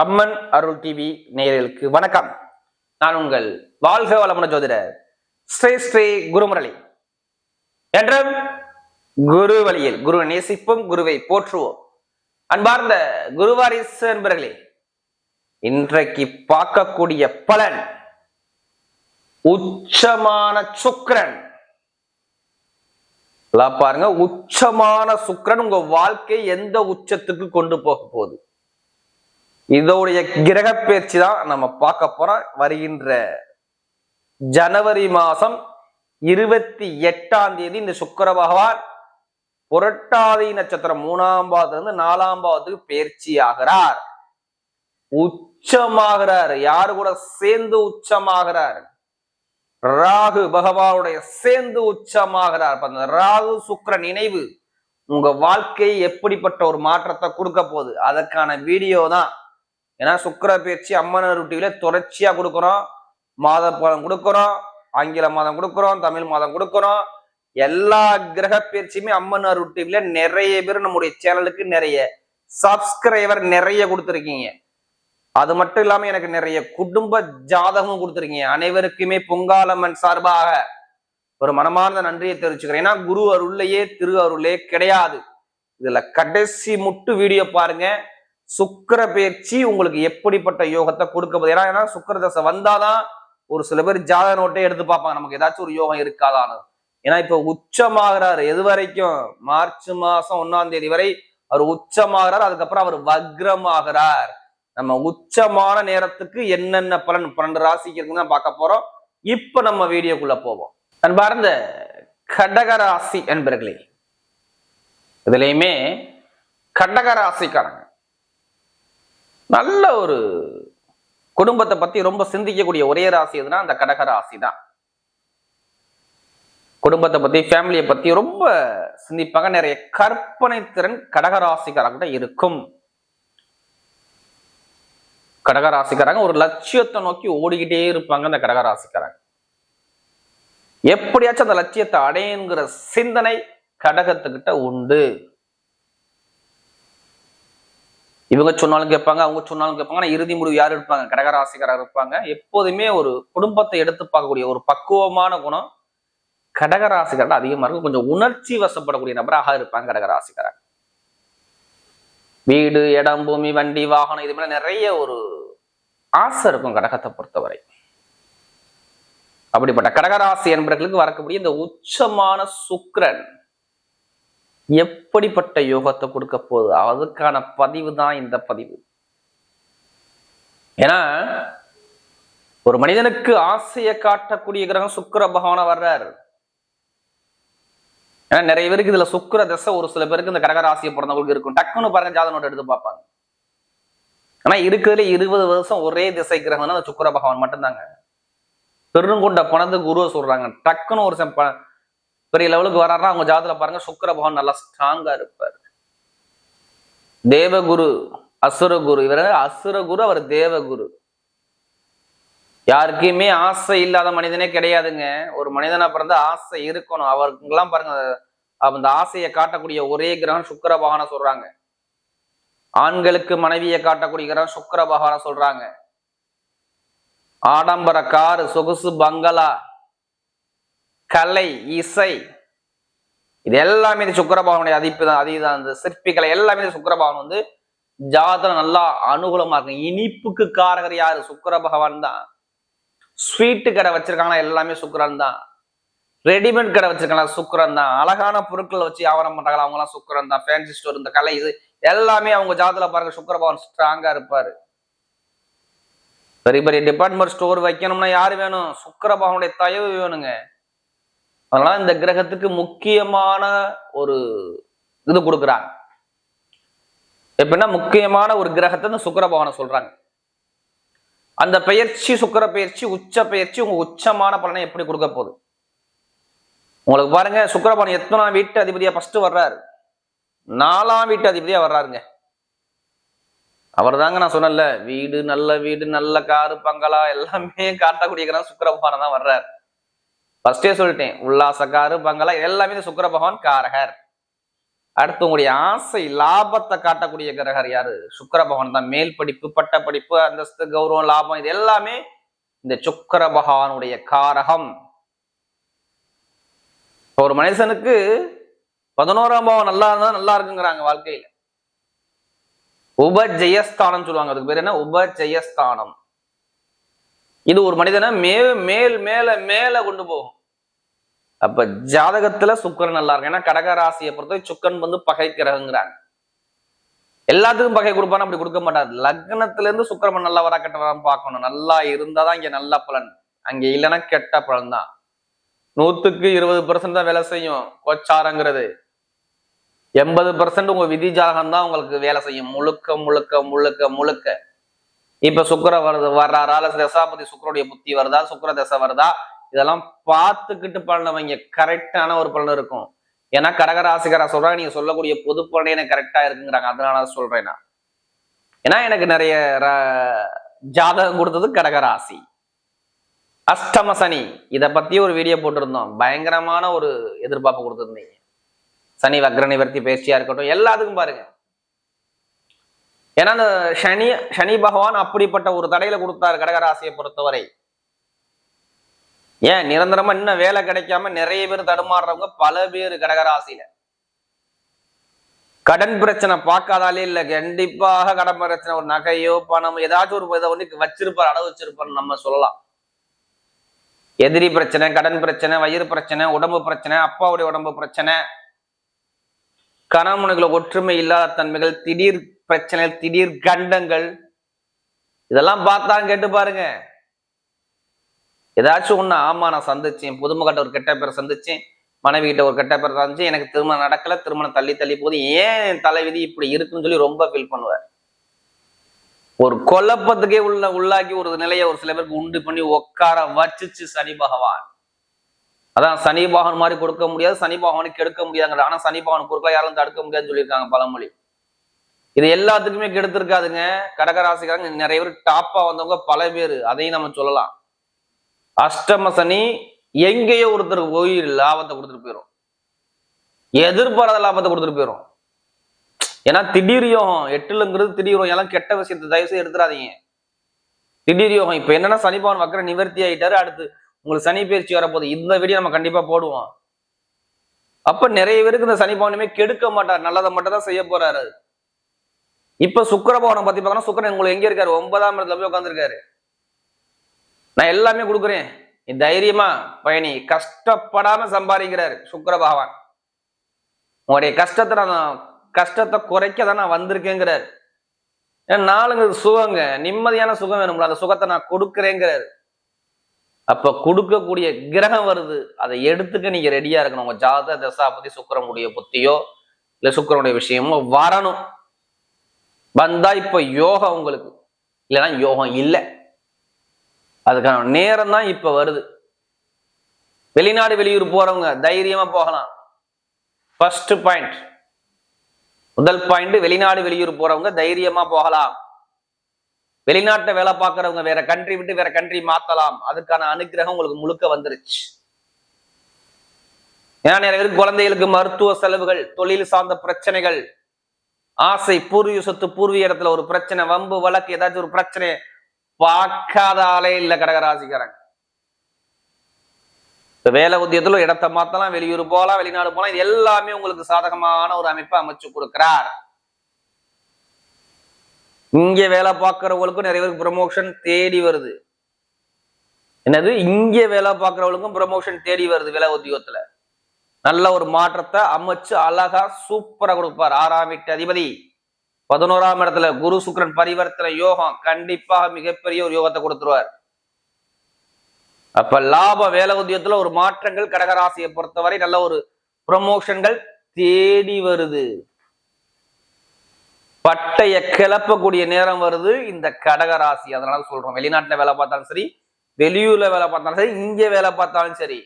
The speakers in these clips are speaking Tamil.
அம்மன் அருள் டிவி நேயர்களுக்கு வணக்கம். நான் உங்கள் வாழ்க வளமுன ஜோதிடர் ஸ்ரீ ஸ்ரீ குருமுரளி. என்றும் குரு வழியில் குரு நேசிப்போம் குருவை போற்றுவோம். அன்பார்ந்த குருவாரிசு என்பர்களே இன்றைக்கு பார்க்கக்கூடிய பலன் உச்சமான சுக்கரன். எல்லாம் பாருங்க உச்சமான சுக்கரன் உங்க வாழ்க்கை எந்த உச்சத்துக்கு கொண்டு போக போகுது? இதோடைய கிரக பயிற்சி தான் நம்ம பார்க்க போறோம். வருகின்ற ஜனவரி மாசம் இருபத்தி எட்டாம் தேதி இந்த சுக்கர பகவான் புரட்டாதி நட்சத்திரம் மூணாம் பாவத்திலிருந்து நாலாம் பாவத்துக்கு பயிற்சி ஆகிறார். உச்சமாகிறார். யாரு கூட சேர்ந்து உச்சமாகிறார்? ராகு பகவானுடைய சேர்ந்து உச்சமாகிறார். அந்த ராகு சுக்கிர நினைவு உங்க வாழ்க்கை எப்படிப்பட்ட ஒரு மாற்றத்தை கொடுக்க போகுது? அதற்கான வீடியோ தான் ஏன்னா சுக்கர பயிற்சி அம்மனர் டிவில தொடர்ச்சியா கொடுக்குறோம். மாத பலன் கொடுக்குறோம். ஆங்கில மாதம் கொடுக்குறோம். தமிழ் மாதம் கொடுக்குறோம். எல்லா கிரக பயிற்சியுமே அம்மன் டிவில நிறைய பேர் நம்முடைய சேனலுக்கு நிறைய சப்ஸ்கிரைபர் நிறைய கொடுத்துருக்கீங்க. அது மட்டும் இல்லாம எனக்கு நிறைய குடும்ப ஜாதகமும் கொடுத்துருக்கீங்க. அனைவருக்குமே பொங்காலம்மன் சார்பாக ஒரு மனமார்ந்த நன்றியை தெரிவிச்சுக்கிறேன். ஏன்னா குரு அருள்லையே திரு அருளே கிடையாது. இதுல கடைசி முட்டு வீடியோ பாருங்க. சுக்கர பயிற்சி உங்களுக்கு எப்படிப்பட்ட யோகத்தை கொடுக்க போகுது? ஏன்னா ஏன்னா சுக்கிர தசை வந்தாதான் ஒரு சில பேர் ஜாதக நோட்டே எடுத்து பார்ப்பாங்க. நமக்கு ஏதாச்சும் ஒரு யோகம் இருக்காதான்னு. ஏன்னா இப்ப உச்சமாகிறாரு. எது வரைக்கும்? மார்ச் மாசம் ஒன்னாம் தேதி வரை அவர் உச்சமாகிறார். அதுக்கப்புறம் அவர் வக்ரமாகிறார். நம்ம உச்சமான நேரத்துக்கு என்னென்ன பலன்? பன்னெண்டு ராசிக்கு இருக்குன்னு தான் பார்க்க போறோம். இப்ப நம்ம வீடியோக்குள்ள போவோம். அன்பார்ந்த கடக ராசி என்பர்களே இதுலயுமே கடகராசிக்காரங்க நல்ல ஒரு குடும்பத்தை பத்தி ரொம்ப சிந்திக்கக்கூடிய ஒரே ராசி எதுனா அந்த கடக ராசி தான் குடும்பத்தை பத்தி ஃபேமிலியை பத்தி ரொம்ப சிந்திப்பாங்க. நிறைய கற்பனை திறன் கடக ராசிக்காரங்கிட்ட இருக்கும். கடகராசிக்காரங்க ஒரு லட்சியத்தை நோக்கி ஓடிக்கிட்டே இருப்பாங்க அந்த கடகராசிக்காரங்க எப்படியாச்சும் அந்த லட்சியத்தை அடையுங்கிற சிந்தனை கடகத்துக்கிட்ட உண்டு. இவங்க சொன்னாலும் கேட்பாங்க அவங்க சொன்னாலும் கேட்பாங்க. ஆனால் இறுதி முடிவு யார் இருப்பாங்க கடகராசிக்காரர் இருப்பாங்க. எப்போதுமே ஒரு குடும்பத்தை எடுத்து பார்க்கக்கூடிய ஒரு பக்குவமான குணம் கடகராசிக்காரர் அதிகமா இருக்கும். கொஞ்சம் உணர்ச்சி வசப்படக்கூடிய நபராக இருப்பாங்க கடகராசிக்காரர் வீடு இடம் பூமி வண்டி வாகனம் இது மாதிரி நிறைய ஒரு ஆசை இருக்கும் கடகத்தை பொறுத்தவரை. அப்படிப்பட்ட கடகராசி என்பவர்களுக்கு வரக்கூடிய இந்த உச்சமான சுக்ரன் எப்படிப்பட்ட யோகத்தை கொடுக்க போகுது? அதுக்கான பதிவு தான் இந்த பதிவு. ஏன்னா ஒரு மனிதனுக்கு ஆசையை காட்டக்கூடிய கிரகம் சுக்கர பகவான வர்றாரு. ஏன்னா நிறைய பேருக்கு இதுல சுக்கிர தசை ஒரு சில பேருக்கு இந்த கடகராசியை பிறந்தவங்களுக்கு இருக்கும். டக்குன்னு பாருங்க ஜாதனோட எடுத்து பார்ப்பாங்க. ஆனா இருக்கிறதுல இருபது வருஷம் ஒரே திசை கிரகம்னா அந்த சுக்கர பகவான் மட்டும்தாங்க. பெருங்கொண்ட பணத்துக்கு உருவ சொல்றாங்க. டக்குன்னு ஒரு பெரிய லெவலுக்கு வராருன்னா அவங்க ஜாதத்துல பாருங்க சுக்கர பகவான் நல்லா ஸ்ட்ராங்கா இருப்பார். தேவகுரு அசுரகுரு இவர் அசுரகுரு அவர் தேவகுரு. யாருக்குமே ஆசை இல்லாத மனிதனே கிடையாதுங்க. ஒரு மனிதனா பிறந்த ஆசை இருக்கணும். அவருக்கெல்லாம் பாருங்க அந்த ஆசையை காட்டக்கூடிய ஒரே கிரகம் சுக்கர பகவான சொல்றாங்க. ஆண்களுக்கு மனைவியை காட்டக்கூடிய கிரகம் சுக்கர பகவான சொல்றாங்க. ஆடம்பர காரு சொகுசு பங்களா. கலை இசை இது எல்லாமே இந்த சுக்கரபாவனுடைய அதிப்பு தான் அதிதான் இந்த சிற்பிகளை எல்லாமே இந்த சுக்கிர வந்து ஜாதகம் நல்லா அனுகூலமா இருக்கும் இனிப்புக்கு காரகர் யாரு? சுக்கர பகவான் தான். ஸ்வீட்டு கடை வச்சிருக்காங்களா? எல்லாமே சுக்கரன் தான். ரெடிமேட் கடை வச்சிருக்காங்களா? சுக்கரன் தான். அழகான பொருட்களை வச்சு வியாபாரம் பண்றாங்களா? அவங்க எல்லாம் சுக்கரன் தான். ஃபேன்சி ஸ்டோர் இந்த கலை இது எல்லாமே அவங்க ஜாதத்துல பாருங்க சுக்கிர பகவான் ஸ்ட்ராங்கா இருப்பாரு. பெரிய பெரிய டிபார்ட்மெண்ட் ஸ்டோர் வைக்கணும்னா யாரு வேணும்? சுக்கரபவனுடைய தயவு வேணுங்க. அதனால இந்த கிரகத்துக்கு முக்கியமான ஒரு இது கொடுக்குறாங்க. எப்படின்னா முக்கியமான ஒரு கிரகத்தை இந்த சுக்கர பகவானை சொல்றாங்க. அந்த பெயர்ச்சி சுக்கிர பெயர்ச்சி உச்ச பெயர்ச்சி உங்க உச்சமான பலனை எப்படி கொடுக்க போகுது? உங்களுக்கு பாருங்க சுக்கிரபவன் எத்தனாம் வீட்டு அதிபதியா ஃபர்ஸ்ட் வர்றாரு. நாலாம் வீட்டு அதிபதியா வர்றாருங்க. அவர் தாங்க நான் சொன்னேன்ல வீடு நல்ல வீடு நல்ல காரு பங்களா எல்லாமே காட்டக்கூடிய சுக்கரபானை தான் வர்றாரு. ஃபர்ஸ்டே சொல்லிட்டேன் உல்லாசக்காரு பங்களா எல்லாமே இந்த சுக்கிர பகவான் காரகர். அடுத்து உங்களுடைய ஆசை லாபத்தை காட்டக்கூடிய கிரகர் யாரு? சுக்கர பகவான் தான். மேல் படிப்பு பட்ட படிப்பு அந்தஸ்து கௌரவம் லாபம் இது எல்லாமே இந்த சுக்கர பகவானுடைய காரகம். ஒரு மனுஷனுக்கு பதினோராம் பாவம் நல்லா இருந்தா நல்லா இருக்குங்கிறாங்க வாழ்க்கையில. உபஜெயஸ்தானம் சொல்லுவாங்க. அதுக்கு பேர் என்ன? உபஜெயஸ்தானம். இது ஒரு மனிதனை மே மேல் மேல மேல கொண்டு போகும். அப்ப ஜாதகத்துல சுக்கரன் நல்லா இருக்கும். ஏன்னா கடக ராசியை பொறுத்தவரை சுக்கரன் வந்து பகை கிரகங்கிறாங்க. எல்லாத்துக்கும் பகை கொடுப்பானா? அப்படி கொடுக்க மாட்டாரு. லக்னத்துல இருந்து சுக்கரமன் நல்லா வரா கெட்ட வரான்னு பார்க்கணும். நல்லா இருந்தாதான் இங்க நல்ல பலன். அங்க இல்லைன்னா கெட்ட பலன் தான். நூத்துக்கு இருபது பெர்சன்ட் தான் வேலை செய்யும். கோச்சாரங்கிறது. எண்பது பெர்சன்ட் உங்க விதி ஜாதகம் தான் உங்களுக்கு வேலை செய்யும். முழுக்க முழுக்க முழுக்க முழுக்க. இப்ப சுக்கர வருது வர்றாரா தசாபதி சுக்கரனுடைய புத்தி வருதா சுக்கர தசை வருதா? இதெல்லாம் பார்த்துக்கிட்டு பலனவங்க கரெக்டான ஒரு பலன் இருக்கும். ஏன்னா கடகராசிக்காரா சொல்றாங்க நீங்க சொல்லக்கூடிய பொது பலனே எனக்கு கரெக்டா இருக்குங்கிறாங்க. அதனால தான் சொல்றேன் நான். ஏன்னா எனக்கு நிறைய ஜாதகம் கொடுத்தது கடகராசி. அஷ்டம சனி இதை பத்தி ஒரு வீடியோ போட்டிருந்தோம். பயங்கரமான ஒரு எதிர்பார்ப்பு கொடுத்துருந்தீங்க சனி வக்ர நிவர்த்தி பயிற்சியா இருக்கட்டும் எல்லாத்துக்கும் பாருங்க. ஏன்னா அந்த சனி சனி பகவான் அப்படிப்பட்ட ஒரு தடையில கொடுத்தாரு கடகராசியை பொறுத்தவரை. ஏன்? நிரந்தரமா இன்னும் வேலை கிடைக்காம நிறைய பேர் தடுமாறுறவங்க பல பேர் கடகராசியில. கடன் பிரச்சனை பார்க்காதாலே இல்ல கண்டிப்பாக கடன் பிரச்சனை ஒரு நகையோ பணம் ஏதாச்சும் ஒரு இதை ஒன்று வச்சிருப்பார் அடவு வச்சிருப்பார் நம்ம சொல்லலாம். எதிரி பிரச்சனை கடன் பிரச்சனை வயிறு பிரச்சனை உடம்பு பிரச்சனை அப்பாவுடைய உடம்பு பிரச்சனை. கணவனுக்குள்ள ஒற்றுமை இல்லாத தன்மைகள் திடீர் பிரச்சனை திடீர் கண்டங்கள். இதெல்லாம் பார்த்தா கேட்டு பாருங்க. ஏதாச்சும் ஒண்ணு ஆமா நான் சந்திச்சேன். பொதுமக்கிட்ட ஒரு கெட்ட பேரை சந்திச்சேன். மனைவி கிட்ட ஒரு கெட்ட பேர் சந்திச்சு எனக்கு திருமணம் நடக்கல. திருமணம் தள்ளி தள்ளி போகுது. ஏன் என் தலைவிதி இப்படி இருக்குன்னு சொல்லி ரொம்ப ஃபீல் பண்ணுவார். ஒரு குழப்பத்துக்கே உள்ள உள்ளாக்கி ஒரு நிலையை ஒரு சில பேருக்கு உண்டு பண்ணி உட்கார வச்சுச்சு சனி பகவான். அதான் சனி பகவான் மாதிரி கொடுக்க முடியாது. சனி பகவானுக்கு எடுக்க முடியாதுங்க ஆனா சனி பகவான் பொருட்களை யாரும் தடுக்க முடியாதுன்னு சொல்லியிருக்காங்க பழமொழி. இது எல்லாத்துக்குமே கெடுத்திருக்காதுங்க. கடகராசிக்காரங்க நிறைய பேர் டாப்பா வந்தவங்க பல பேர். அதையும் நம்ம சொல்லலாம். அஷ்டம சனி எங்கேயோ ஒருத்தருக்கு போய் லாபத்தை கொடுத்துட்டு போயிடும் எதிர்பாராத லாபத்தை கொடுத்துட்டு போயிடும் ஏன்னா திடீர் யோகம் எட்டுலங்கிறது திடீர் யோகம் எல்லாம் கெட்ட விஷயத்தை தயவுசெய்து எடுத்துடாதீங்க எடுத்துறாதீங்க. திடீர் யோகம். இப்ப என்னன்னா சனி பவன் வக்கர நிவர்த்தி ஆயிட்டாரு. அடுத்து உங்களுக்கு சனி பயிற்சி வரப்போகுது. இந்த வீடியோ நம்ம கண்டிப்பா போடுவோம். அப்ப நிறைய பேருக்கு இந்த சனி பவனுமே கெடுக்க மாட்டார். நல்லதை மட்டும் தான் செய்ய போறாரு. இப்ப சுக்கர பத்தி பார்க்கணும். சுக்கரன் உங்களுக்கு எங்க இருக்காரு? ஒன்பதாம் இடத்துல போய் உட்காந்துருக்காரு நான் எல்லாமே கொடுக்குறேன். நீ தைரியமா பயணி. கஷ்டப்படாம சம்பாதிக்கிறாரு சுக்கர பகவான் உங்களுடைய கஷ்டத்தை நான் கஷ்டத்தை குறைக்க தான் நான் வந்திருக்கேங்கிறாரு. நாளுங்கிறது சுகங்க நிம்மதியான சுகம் வேணும்ல. அந்த சுகத்தை நான் கொடுக்குறேங்கிறாரு. அப்ப கொடுக்கக்கூடிய கிரகம் வருது. அதை எடுத்துக்க நீங்க ரெடியா இருக்கணும். உங்க ஜாத தசாபதி சுக்கரனுடைய புத்தியோ இல்ல சுக்கரனுடைய விஷயமோ வரணும். வந்தா இப்ப யோகம் உங்களுக்கு. இல்லைன்னா யோகம் இல்லை. அதுக்கான நேரம் தான் இப்ப வருது. வெளிநாடு வெளியூர் போறவங்க தைரியமா போகலாம். ஃபர்ஸ்ட் பாயிண்ட் முதல் பாயிண்ட் வெளிநாடு வெளியூர் போறவங்க தைரியமா போகலாம். வெளிநாட்டுல வேலை பார்க்கறவங்க வேற கண்ட்ரி விட்டு வேற கண்ட்ரி மாத்தலாம். அதுக்கான அனுக்கிரகம் உங்களுக்கு முழுக்க வந்துருச்சு. ஏன்னா நிறைய பேருக்கு குழந்தைகளுக்கு மருத்துவ செலவுகள் தொழில் சார்ந்த பிரச்சனைகள் ஆசை பூர்வீக சொத்து பூர்வீக இடத்துல ஒரு பிரச்சனை வம்பு வழக்கு ஏதாச்சும் ஒரு பிரச்சனை பார்க்காத ஆளே இல்ல கடகராசிக்காரங்க. இப்ப வேலை உத்தியத்துல இடத்த மாத்தலாம் வெளியூர் போகலாம் வெளிநாடு போகலாம் இது எல்லாமே உங்களுக்கு சாதகமான ஒரு அமைப்பை அமைச்சு கொடுக்கிறார். இங்க வேலை பார்க்கறவங்களுக்கும் நிறைய பேருக்கு ப்ரமோஷன் தேடி வருது. என்னது? இங்க வேலை பார்க்கறவங்களுக்கும் ப்ரமோஷன் தேடி வருது வேலை உத்தியோகத்துல. நல்ல ஒரு மாற்றத்தை அமைச்சு அழகா சூப்பரா கொடுப்பார். ஆறாம் வீட்டு அதிபதி. பதினோராம் இடத்துல குரு சுக்கரன் பரிவர்த்தனை யோகம் கண்டிப்பாக மிகப்பெரிய ஒரு யோகத்தை கொடுத்துருவார். அப்ப லாப வேலை உத்தியத்துல ஒரு மாற்றங்கள் கடகராசியை பொறுத்தவரை நல்ல ஒரு ப்ரமோஷன்கள் தேடி வருது. பட்டைய கிளப்பக்கூடிய நேரம் வருது. இந்த கடகராசி அதனால சொல்றோம். வெளிநாட்டுல வேலை பார்த்தாலும் சரி வெளியூர்ல வேலை பார்த்தாலும் சரி இங்க வேலை பார்த்தாலும் சரி.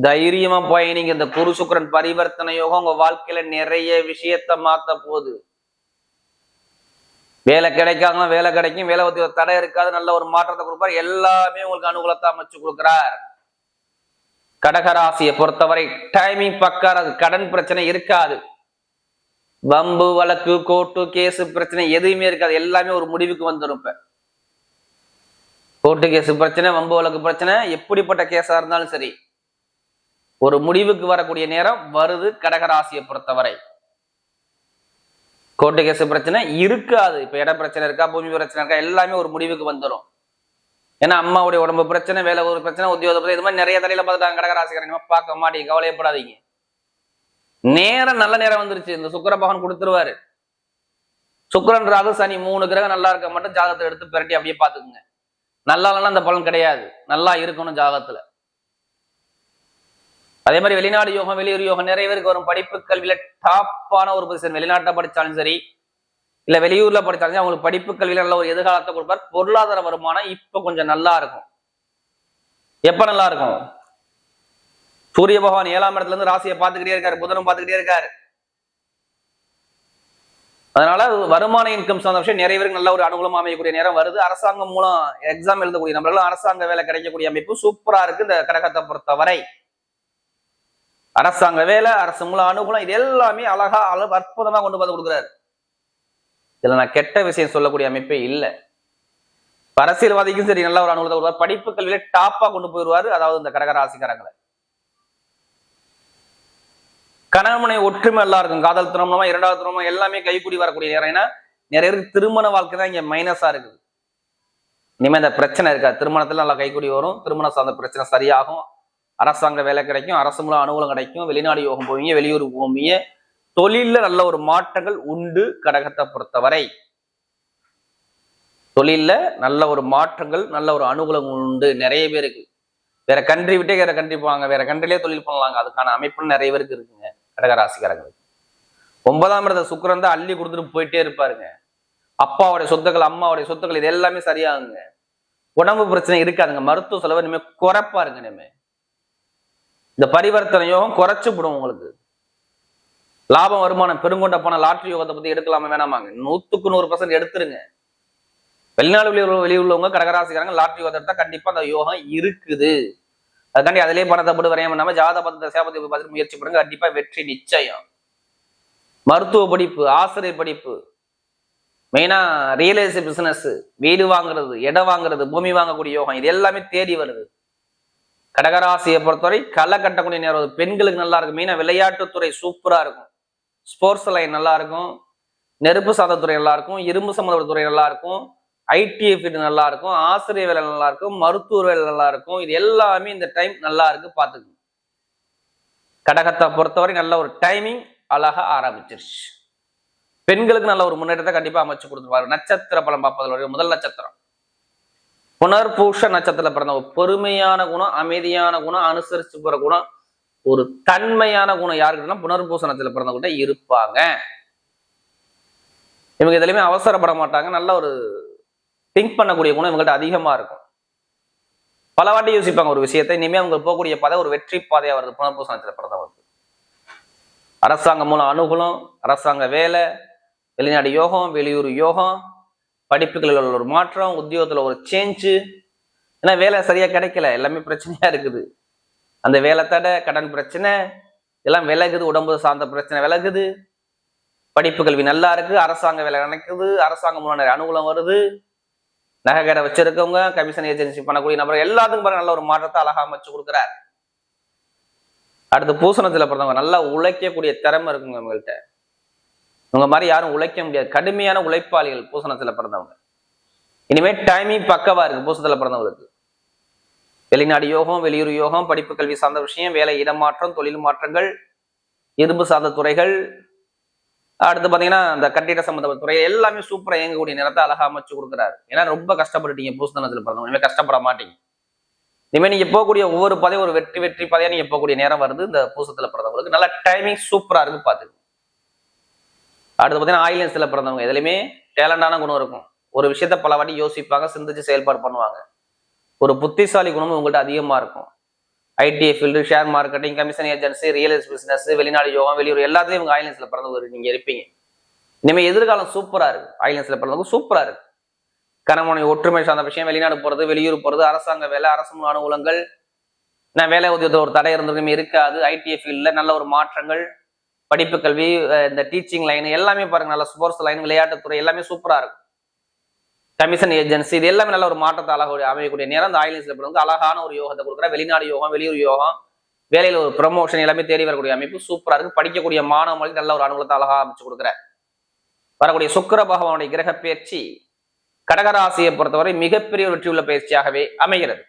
தைரியமா பயணிங்க இந்த குரு சுக்கிரன் பரிவர்த்தனை யோகம் உங்க வாழ்க்கையில நிறைய விஷயத்த மாத்த போகுது. வேலை கிடைக்காம வேலை கிடைக்கும். வேலை பத்தி ஒரு தடை இருக்காது. நல்ல ஒரு மாற்றத்தை கொடுப்பார். எல்லாமே உங்களுக்கு அனுகூலத்தை அமைச்சு கொடுக்குறார். கடகராசியை பொறுத்தவரை டைமிங் பக்கார கடன் பிரச்சனை இருக்காது. வம்பு வழக்கு கோர்ட்டு கேஸ் பிரச்சனை எதுவுமே இருக்காது. எல்லாமே ஒரு முடிவுக்கு வந்துடும் இப்ப கோர்ட்டு கேஸ் பிரச்சனை வம்பு வழக்கு பிரச்சனை எப்படிப்பட்ட கேஸா இருந்தாலும் சரி. ஒரு முடிவுக்கு வரக்கூடிய நேரம் வருது கடகராசியை பொறுத்தவரை. கோர்ட்டு கேஸ் பிரச்சனை இருக்காது. இப்ப இட பிரச்சனை இருக்கா பூமி பிரச்சனை இருக்கா எல்லாமே ஒரு முடிவுக்கு வந்துடும் ஏன்னா அம்மாவுடைய உடம்பு பிரச்சனை வேலை ஒரு பிரச்சனை உத்தியோக பிரச்சனை இது மாதிரி நிறைய தலையில பார்த்துட்டாங்க கடகராசிக்காரங்க. பார்க்க மாட்டீங்க கவலையப்படாதீங்க. நேரம் நல்ல நேரம் வந்துருச்சு. இந்த சுக்கிர பகவான் கொடுத்துருவாரு. சுக்கரன் ராகு சனி மூணு கிரகம் நல்லா இருக்க மட்டும் ஜாதகத்தை எடுத்து பிரட்டி அப்படியே பாத்துக்குங்க நல்லா இல்லைன்னா அந்த பலன் கிடையாது. நல்லா இருக்கணும் ஜாதகத்துல. அதே மாதிரி வெளிநாடு யோகம் வெளியூர் யோகம் நிறைய பேருக்கு வரும் படிப்பு கல்வியில டாப்பான ஒரு பொசிஷன் வெளிநாட்டில் படிச்சாலும் சரி இல்ல வெளியூர்ல படித்தாலும் சரி, அவங்களுக்கு படிப்பு கல்வியில நல்ல ஒரு எதிர்காலத்தை கொடுப்பார். பொருளாதார வருமானம் இப்ப கொஞ்சம் நல்லா இருக்கும். எப்ப நல்லா இருக்கும்? சூரிய பகவான் ஏழாம் இடத்துல இருந்து ராசியை பார்த்துக்கிட்டே இருக்காரு புதனும் பார்த்துக்கிட்டே இருக்காரு. அதனால வருமான இன்கம் சார்ந்த விஷயம் நிறைய பேருக்கு நல்ல ஒரு அனுகூலம் அமையக்கூடிய நேரம் வருது. அரசாங்கம் மூலம் எக்ஸாம் எழுதக்கூடிய நம்மளால அரசாங்க வேலை கிடைக்கக்கூடிய அமைப்பு சூப்பரா இருக்கு இந்த கடகத்தை பொறுத்தவரை. அரசாங்க வேலை அரசு மூலம் அனுகூலம் இது எல்லாமே அழகா அளவு அற்புதமா கொண்டு வந்து கொடுக்குறாரு. இதுல நான் கெட்ட விஷயம் சொல்லக்கூடிய அமைப்பே இல்லை. அரசியல்வாதிக்கும் சரி நல்ல ஒரு அனுகூலத்தை கொடுவார் படிப்பு கல்வியில டாப்பா கொண்டு போயிடுவாரு. அதாவது இந்த கடகராசிக்காரங்களை. கணவனை ஒற்றுமை எல்லாம் இருக்கும். காதல் திருமணமா இரண்டாவது திருமணம் எல்லாமே கைக்கூடி வரக்கூடிய நேரம். ஏன்னா நிறைய பேருக்கு திருமண வாழ்க்கை தான் இங்க மைனஸா இருக்குது. இனிமே இந்த பிரச்சனை இருக்காது. திருமணத்துல நல்லா கைக்குடி வரும். திருமணம் சார்ந்த பிரச்சனை சரியாகும். அரசாங்க வேலை கிடைக்கும் அரசு மூலம் அனுகூலம் கிடைக்கும் வெளிநாடு யோகம் போவீங்க வெளியூர் போவீங்க. தொழில நல்ல ஒரு மாற்றங்கள் உண்டு கடகத்தை பொறுத்தவரை. தொழில்ல நல்ல ஒரு மாற்றங்கள் நல்ல ஒரு அனுகூலம் உண்டு. நிறைய பேருக்கு வேற கண்ட்ரி விட்டே வேற கண்ட்ரி போவாங்க. வேற கண்ட்ரிலே தொழில் பண்ணலாங்க. அதுக்கான அமைப்பு நிறைய பேருக்கு இருக்குங்க. கடகராசிக்காரங்களுக்கு. ஒன்பதாம் இடத்த சுக்கிரன் தான் அள்ளி கொடுத்துட்டு போயிட்டே இருப்பாருங்க. அப்பாவுடைய சொத்துக்கள் அம்மாவுடைய சொத்துக்கள் இது எல்லாமே சரியாகுங்க. உடம்பு பிரச்சனை இருக்காதுங்க. மருத்துவ செலவு இனிமே குறைப்பாருங்க இனிமேல் இந்த பரிவர்த்தனை யோகம் குறைச்சு போடும் உங்களுக்கு. லாபம் வருமானம் பெருங்கொண்ட போன லாட்ரி யோகத்தை பத்தி எடுக்கலாமா வேணாமாங்க. நூத்துக்கு நூறு பர்சன்ட் எடுத்துருங்க. வெளிநாடு வெளியூர் வெளியுள்ளவங்க கடகராசிக்காரங்க லாட்ரி யோகத்தை எடுத்தா கண்டிப்பா அந்த யோகம் இருக்குது. அதுக்காண்டி அதிலே பணத்தை போட்டு வரையாம நம்ம ஜாத பத்திர சேபத்தை பார்த்து முயற்சி பண்ணுங்க. கண்டிப்பா வெற்றி நிச்சயம். மருத்துவ படிப்பு ஆசிரியர் படிப்பு. மெயினா ரியல் எஸ்டேட் பிசினஸ் வீடு வாங்குறது இடம் வாங்குறது பூமி வாங்கக்கூடிய யோகம் இது எல்லாமே தேடி வருது. கடகராசியை பொறுத்தவரை களை கட்டக்கூடிய நேரம் பெண்களுக்கு நல்லா இருக்கும் மெயினாக விளையாட்டுத்துறை சூப்பரா இருக்கும். ஸ்போர்ட்ஸ் லைன் நல்லா இருக்கும் நெருப்பு சாதத்துறை நல்லா இருக்கும் இரும்பு சம்மந்த துறை நல்லா இருக்கும் ஐடிஐ ஃபீல்டு நல்லா இருக்கும் ஆசிரியர் வேலை நல்லா இருக்கும் மருத்துவ வேலை நல்லா இருக்கும் இது எல்லாமே இந்த டைம் நல்லா இருக்கு பார்த்துக்கணும் கடகத்தை பொறுத்தவரை நல்ல ஒரு டைமிங் அழகா ஆரம்பிச்சிருச்சு. பெண்களுக்கு நல்ல ஒரு முன்னேற்றத்தை கண்டிப்பா அமைச்சு கொடுத்துருவாரு. நட்சத்திர பலம் பார்ப்பதில் முதல் நட்சத்திரம். புனர்பூஷ நட்சத்திரத்துல பிறந்த ஒரு பொறுமையான குணம் அமைதியான குணம் அனுசரிச்சு போற குணம் ஒரு தன்மையான குணம் யாருக்குன்னா புனர்பூச நட்சத்திரத்துல பிறந்த கூட இருப்பாங்க. இவங்க எதுலையுமே அவசரப்பட மாட்டாங்க. நல்ல ஒரு திங்க் பண்ணக்கூடிய குணம் இவங்கள்ட்ட அதிகமா இருக்கும். பல வாட்டி யோசிப்பாங்க ஒரு விஷயத்தை இனிமே அவங்க போகக்கூடிய பாதை ஒரு வெற்றி பாதையா வருது புனர்பூச நட்சத்திரத்துல பிறந்தவருக்கு அரசாங்கம் மூலம் அனுகூலம் அரசாங்க வேலை வெளிநாடு யோகம் வெளியூர் யோகம் படிப்புகளில் உள்ள ஒரு மாற்றம் உத்தியோகத்தில் ஒரு சேஞ்சு ஏன்னா வேலை சரியாக கிடைக்கல. எல்லாமே பிரச்சனையாக இருக்குது. அந்த வேலை தடை கடன் பிரச்சனை எல்லாம் விலகுது. உடம்பு சார்ந்த பிரச்சனை விலகுது. படிப்பு கல்வி நல்லா இருக்கு. அரசாங்க வேலை நினைக்குது அரசாங்கம் மூலம் நிறைய அனுகூலம் வருது. நகை கடை வச்சிருக்கவங்க கமிஷன் ஏஜென்சி பண்ணக்கூடிய நபர் எல்லாத்துக்கும் பாருங்க நல்ல ஒரு மாற்றத்தை அழகா அமைச்சு கொடுக்குறாரு. அடுத்து பூசணத்துல பிறந்தவங்க நல்லா உழைக்கக்கூடிய திறமை இருக்குங்க உங்கள்கிட்ட. இவங்க மாதிரி யாரும் உழைக்க முடியாது. கடுமையான உழைப்பாளிகள் பூசணத்துல பிறந்தவங்க. இனிமே டைமிங் பக்கவா இருக்கு பூசணத்துல பிறந்தவங்களுக்கு. வெளிநாடு யோகம் வெளியூர் யோகம் படிப்பு கல்வி சார்ந்த விஷயம் வேலை இடமாற்றம் தொழில் மாற்றங்கள் இரும்பு சார்ந்த துறைகள். அடுத்து பார்த்தீங்கன்னா அந்த கட்டிட சம்பந்தப்பட்ட துறை எல்லாமே சூப்பராக இயங்கக்கூடிய நிலத்தை அழகாக அமைச்சு கொடுக்குறாரு. ஏன்னா ரொம்ப கஷ்டப்பட்டுட்டீங்க பூசணத்தில் பிறந்தவங்க. இனிமேல் கஷ்டப்பட மாட்டீங்க. இனிமேல் நீங்கள் போகக்கூடிய ஒவ்வொரு பதையும் ஒரு வெற்றி வெற்றி பதையா நீங்கள் போகக்கூடிய நேரம் வருது. இந்த பூசத்தில் பிறந்தவங்களுக்கு. நல்ல டைமிங் சூப்பராக இருக்கு பார்த்துக்கோங்க அடுத்து பார்த்தீங்கன்னா ஆயிலன்ஸ்ல பிறந்தவங்க. எதுலையுமே டேலண்டான குணம் இருக்கும். ஒரு விஷயத்த பல வாட்டி யோசிப்பாங்க சிந்திச்சு செயல்பாடு பண்ணுவாங்க. ஒரு புத்திசாலி குணமும் உங்கள்கிட்ட அதிகமா இருக்கும். ITI field share marketing commission agency real estate business வெளிநாடு யோகம் வெளியூர் எல்லாத்தையும் இவங்க ஆயிலன்ஸ்ல பிறந்தவர் நீங்க இருப்பீங்க. இனிமே எதிர்காலம் சூப்பரா இருக்கு. ஆயிலன்ஸ்ல பிறந்தவங்க சூப்பரா இருக்கு. கணவனை ஒற்றுமை சார்ந்த விஷயம் வெளிநாடு போறது வெளியூர் போறது அரசாங்க வேலை அரசு அனுகூலங்கள் நான் வேலை உதவியத்தில் ஒரு தடை இருந்திருக்குமே இருக்காது. ஐடிஐ ஃபீல்டில் நல்ல ஒரு மாற்றங்கள். படிப்பு கல்வி இந்த டீச்சிங் லைன் எல்லாமே பாருங்க. நல்ல ஸ்போர்ட்ஸ் லைன் விளையாட்டுத்துறை எல்லாமே சூப்பரா இருக்கும். கமிஷன் ஏஜென்சி இது எல்லாமே நல்ல ஒரு மாற்றத்தை அழகக்கூடிய அமையக்கூடிய நேரம். அந்த ஆயிலியன்ஸ்ல வந்து அழகான ஒரு யோகத்தை கொடுக்குற வெளிநாடு யோகம் வெளியூர் யோகம் வேலையில ஒரு ப்ரமோஷன் எல்லாமே தேடி வரக்கூடிய அமைப்பு சூப்பரா இருக்கு. படிக்கக்கூடிய மாணவர்களுக்கு நல்ல ஒரு அனுகூலத்தை அழகா அமைச்சு கொடுக்குற. வரக்கூடிய சுக்கர பகவானுடைய கிரக பயிற்சி கடகராசியை பொறுத்தவரை மிகப்பெரிய ஒரு வெற்றியுள்ள பயிற்சியாகவே அமைகிறது.